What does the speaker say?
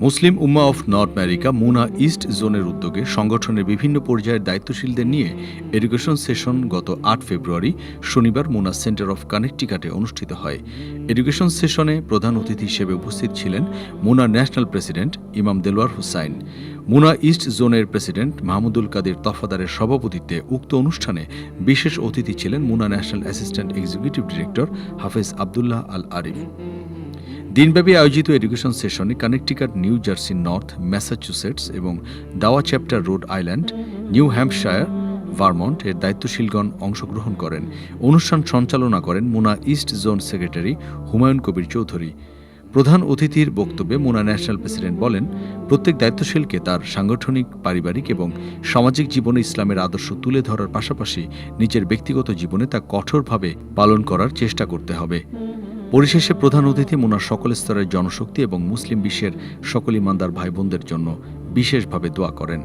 Muslim Ummah of North America MUNA East জোনের উদ্যোগে সংগঠনের বিভিন্ন পর্যায়ের দায়িত্বশীলদের নিয়ে এডুকেশন সেশন গত আট ফেব্রুয়ারি, শনিবার মুনা সেন্টার অফ কানেকটিকাটে অনুষ্ঠিত হয়। এডুকেশন সেশনে প্রধান অতিথি হিসেবে উপস্থিত ছিলেন মুনা ন্যাশনাল প্রেসিডেন্ট ইমাম দেলোয়ার হুসাইন। মুনা ইস্ট জোনের প্রেসিডেন্ট মাহমুদুল কাদের তফাদারের সভাপতিত্বে উক্ত অনুষ্ঠানে বিশেষ অতিথি ছিলেন MUNA national assistant executive director হাফেজ আবদুল্লাহ আল আরিফ দিনব্যাপী আয়োজিত এডুকেশন সেশনে Connecticut, New Jersey North, Massachusetts এবং দাওয়া chapter Rhode Island, New Hampshire, Vermont এর দায়িত্বশীলগণ অংশগ্রহণ করেন। অনুষ্ঠান সঞ্চালনা করেন MUNA East zone secretary Humayun Kabir Chowdhury. প্রধান অতিথির বক্তব্যে মোনা ন্যাশনাল প্রেসিডেন্ট বলেন, প্রত্যেক দায়িত্বশীলকে তার সাংগঠনিক, পারিবারিক এবং সামাজিক জীবনে ইসলামের আদর্শ তুলে ধরার পাশাপাশি নিজের ব্যক্তিগত জীবনে তা কঠোরভাবে পালন করার চেষ্টা করতে হবে। পরিশেষে প্রধান অতিথি মুনার সকল স্তরের জনশক্তি এবং মুসলিম বিশ্বের সকল ইমানদার ভাই বোনদের জন্য বিশেষভাবে দোয়া করেন।